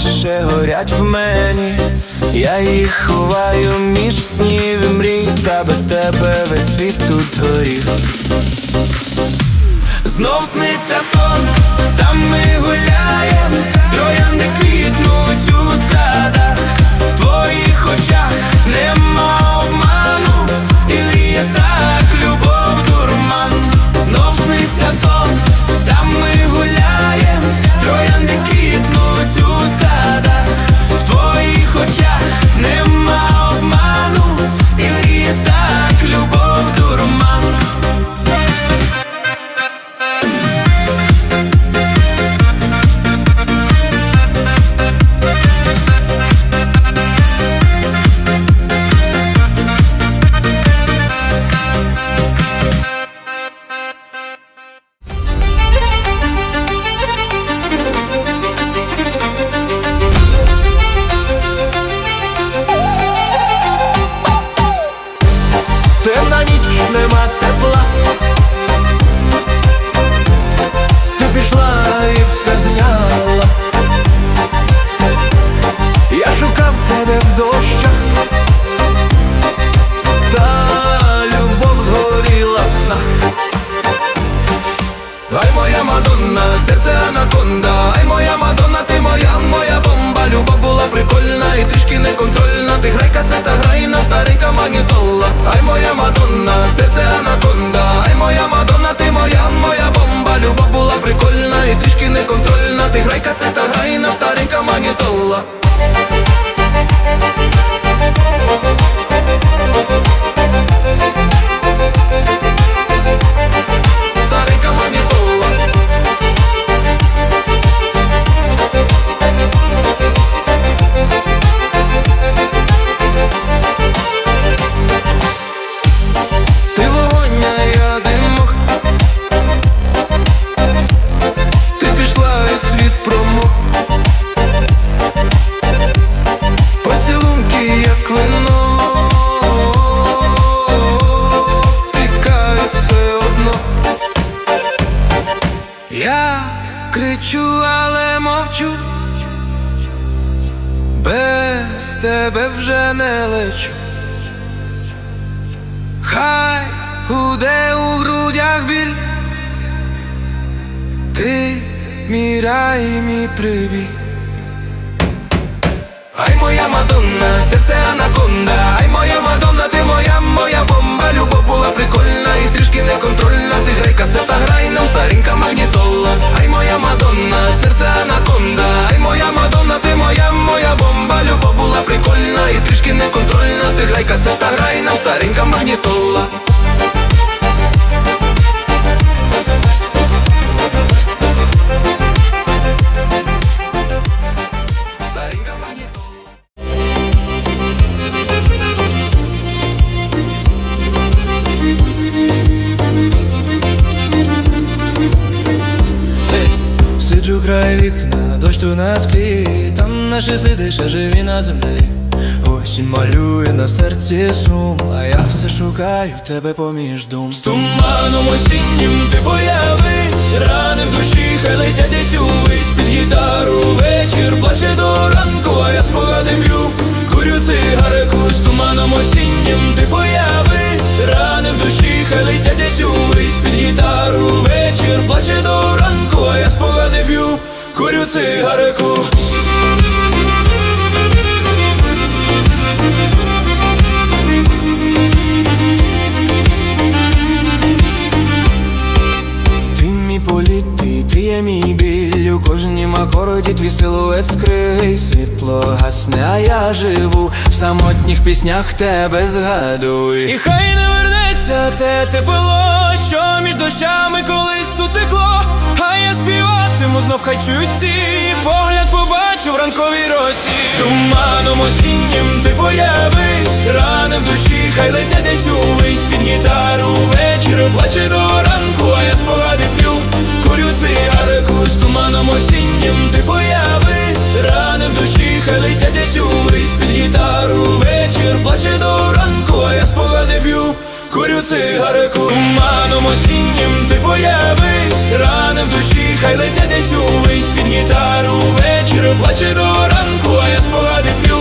Ще горять в мені. Я їх ховаю між снів і мрій, та без тебе весь світ тут згорів. Знов сниться сон, там ми гуляємо, троянди квітнуть у садах, в твоїх очах нема тебе вже не лечу. Хай гуде у грудях біль. Ти мій рай, мій прибій. Ай моя Мадонна, серце анаконда, ай моя Мадонна, ти моя, моя бомба, любов була прикольна і трішки неконтрольна. Ти грай касета, грай нам старенька магнітола. Ай моя Мадонна, серце анаконда, ай моя Мадонна, моя, бомба, любов була прикольна і трішки неконтрольна. Ти грай касета, грай нам старенька магнітола. Наші сліди ще живі на землі. Осінь малює на серці сум, а я все шукаю тебе поміж дум. З туманом осіннім ти появись, рани в душі, хай летять десь увесь під гітару вечір плаче до ранку, а я спогади б'ю, курю цигареку з туманом осіннім ти появись, рани в душі, хай летять десь увесь під гітару вечір плаче до ранку, а я спогади б'ю, курю цигарику. У акорді твій силует скрий Світло гасне, а я живу. В самотніх піснях тебе згадую. І хай не вернеться те тепло Що між дощами колись тут текло. А я співатиму, знов хай чують всі. Погляд побачу в ранковій росі. З туманом осіннім ти появись. Рани в душі, хай летять десь увесь. Під гітару вечір плаче до плаче до ранку А я спогади п'ю, курю цигарику Туманом осіннім ти появись Рани в душі, хай летять десь увесь Під гітару. Вечір плаче до ранку А я спогади п'ю,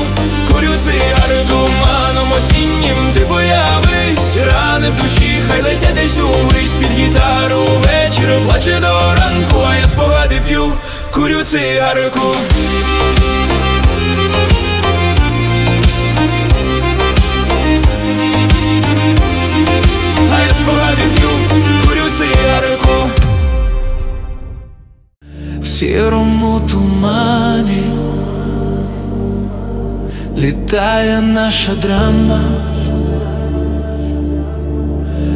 курю цигарику З туманом осіннім ти появись Рани в душі, хай летять десь увесь Під гітару. Вечір плаче до ранку А я спогади п'ю, курю цигарику сірому тумані літає наша драма,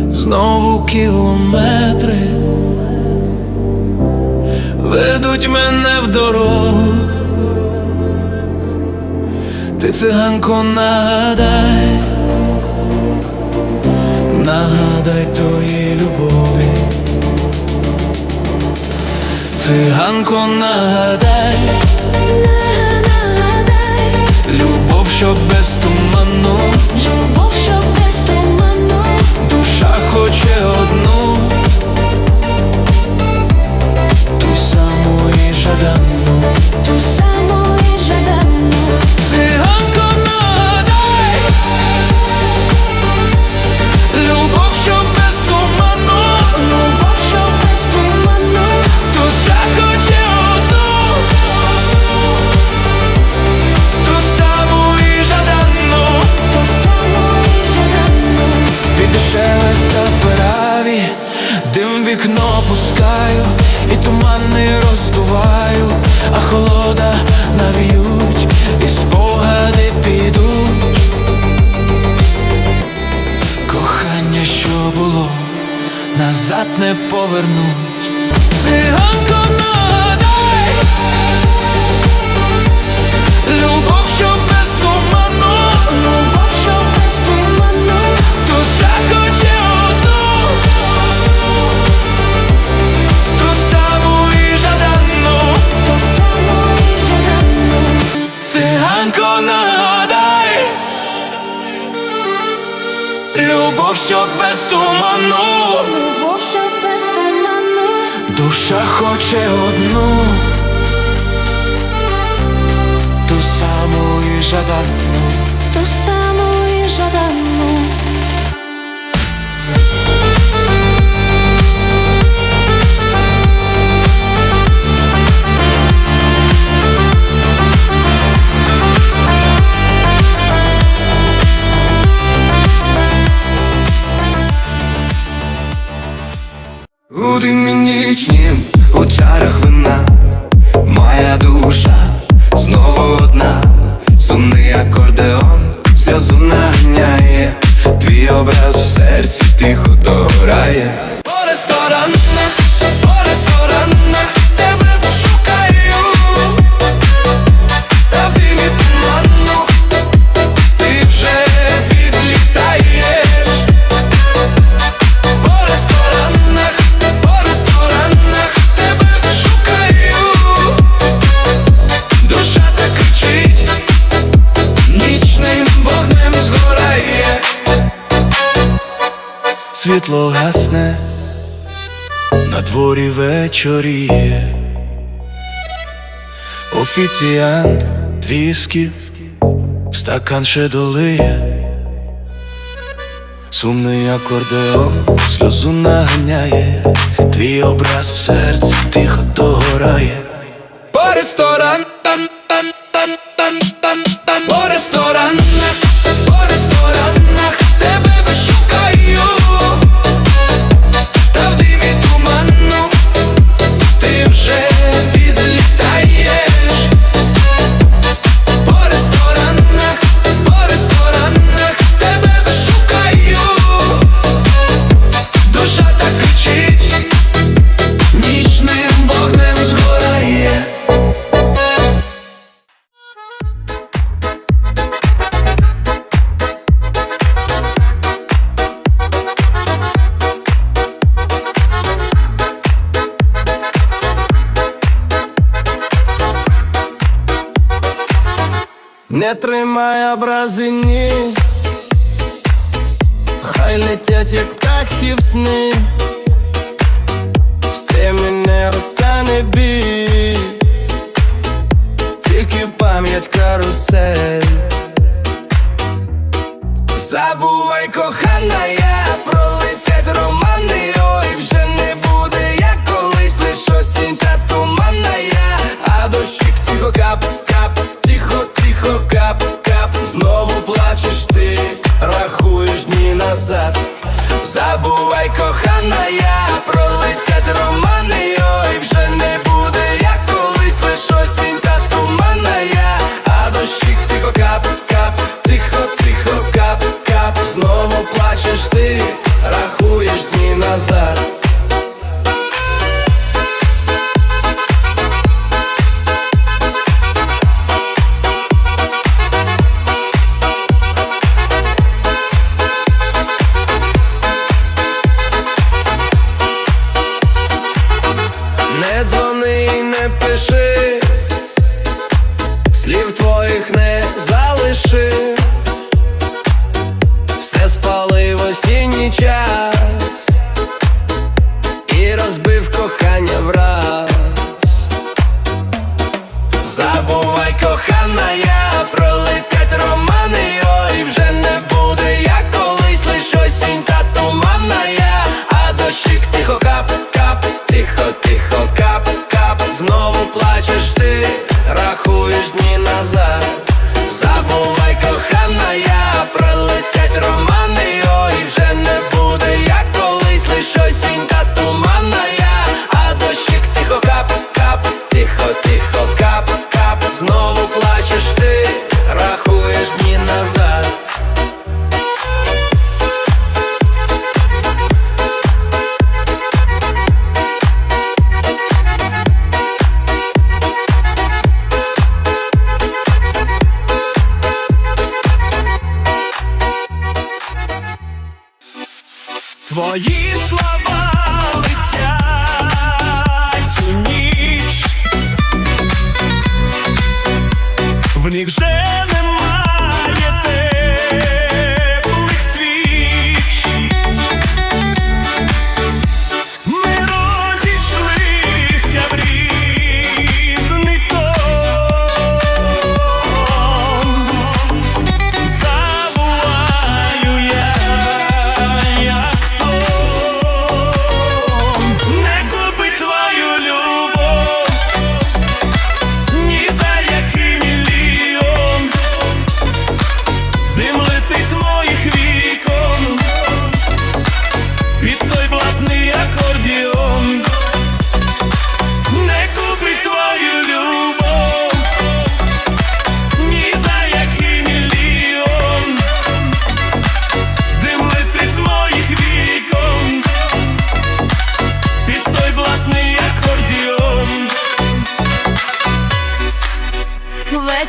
знову кілометри ведуть мене в дорогу. Ти циганко нагадай, нагадай тої любові. Циганко нагадай, Нагадай, любов, що без туману, не повернуть. Душа хоче одну, ту саму і жадану. ту саму і жадану. вечоріє, офіціант віскі в стакан ще долиє, сумний акордеон сльозу наганяє, твій образ в серці тихо догорає. По ресторан, тан, тан, тан, тан, тан, по ресторан, по ресторан. Не тримай образи, ні хай летять, як птахи в сни, все мене розстане бій, тільки пам'ять карусель. Забувай, кохана, я пролетять романи, ой, вже не буде, як колись лиш осінь та туманна я, а дощик тихо кап Знову плачеш ти, рахуєш дні назад. Забувай, кохана, я пролетять романи, ой, вже не буде, як колись лиш осінь та туманна я, а дощик тихо кап, кап, тихо, тихо, кап, кап, знову плачеш ти, рахуєш дні назад.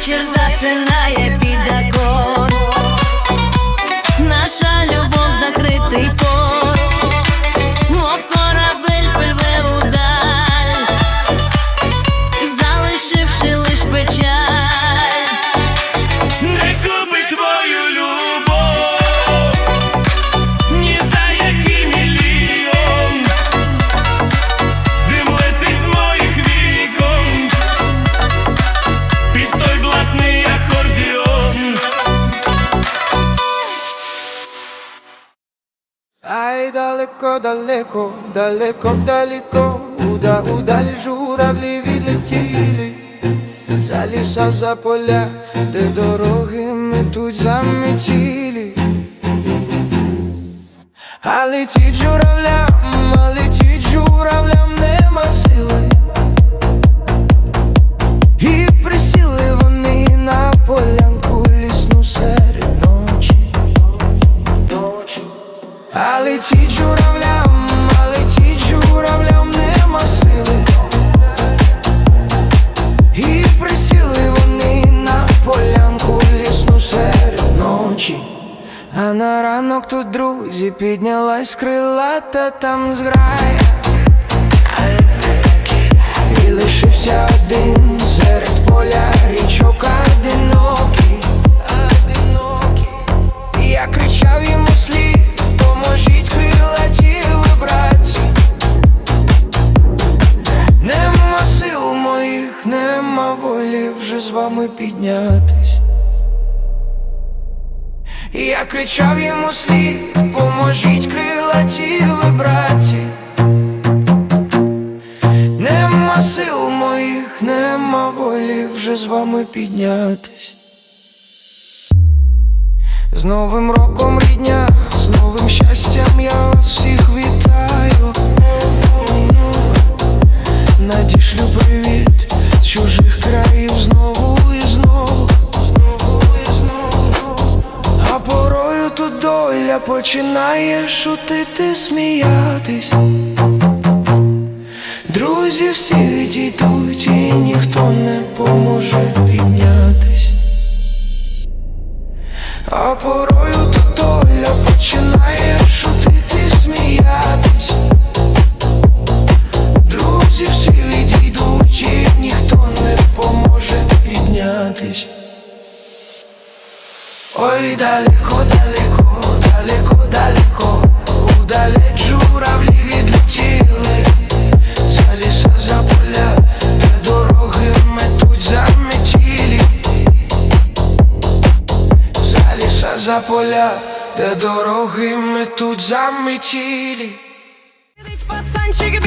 вечір засинає під акорд Наша любов закритий пол. далеко, далеко, далеко, Куда удаль журавлі відлетіли, за ліса, за поля, де дороги ми тут заметіли. А летіть журавлям, а летіть журавлям, нема сили. А на ранок тут друзі піднялась крилата там зграя. І лишився один серед поля річок одинокий. І Я кричав йому слід, поможіть крилаті вибратися. Нема сил моїх, нема волі вже з вами піднятись. І Я кричав йому слід, поможіть крилаті вибраті. Нема сил моїх, нема волі вже з вами піднятись. З Новим роком рідня, шутити, сміятись. Друзі всі відійдуть і ніхто не поможе піднятись. А порою тут доля починає шутити, сміятись. Друзі всі відійдуть і ніхто не поможе піднятись. Ой, далеко, далеко, удалеч журавлі відлетіли, за за поля, де дороги метуть заметілі, за ліса, за поля, та дороги метуть заметілі. Пацанчик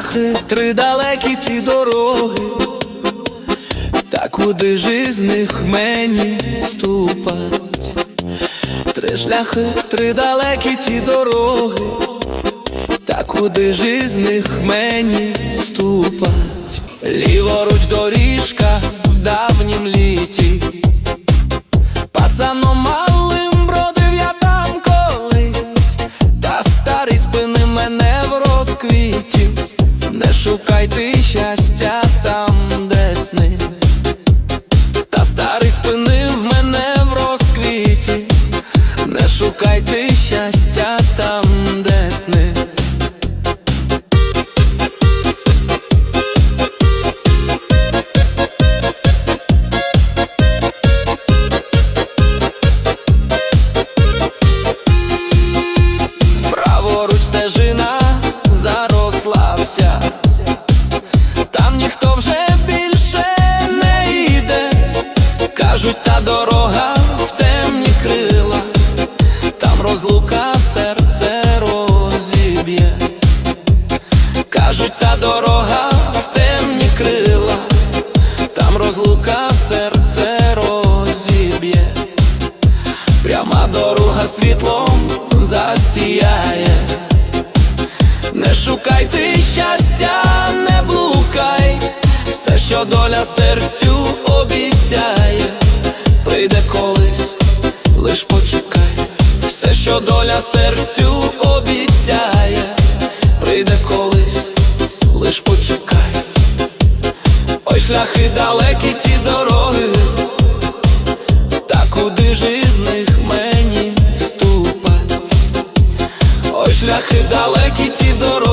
шляхи, три далекі ті дороги, та куди ж із них мені ступать? Три шляхи, три далекі ті дороги, та куди ж із них мені ступать? Ліворуч доріжка Праворуч стежина заросла вся, там ніхто вже більше не йде, кажуть, та дорога серцю обіцяє, прийде колись, лиш почекай, все, що доля серцю обіцяє, прийде колись, лиш почекай, ой шляхи далекі ті дороги. Та куди ж із них мені ступать? Ой, шляхи далекі ті дороги,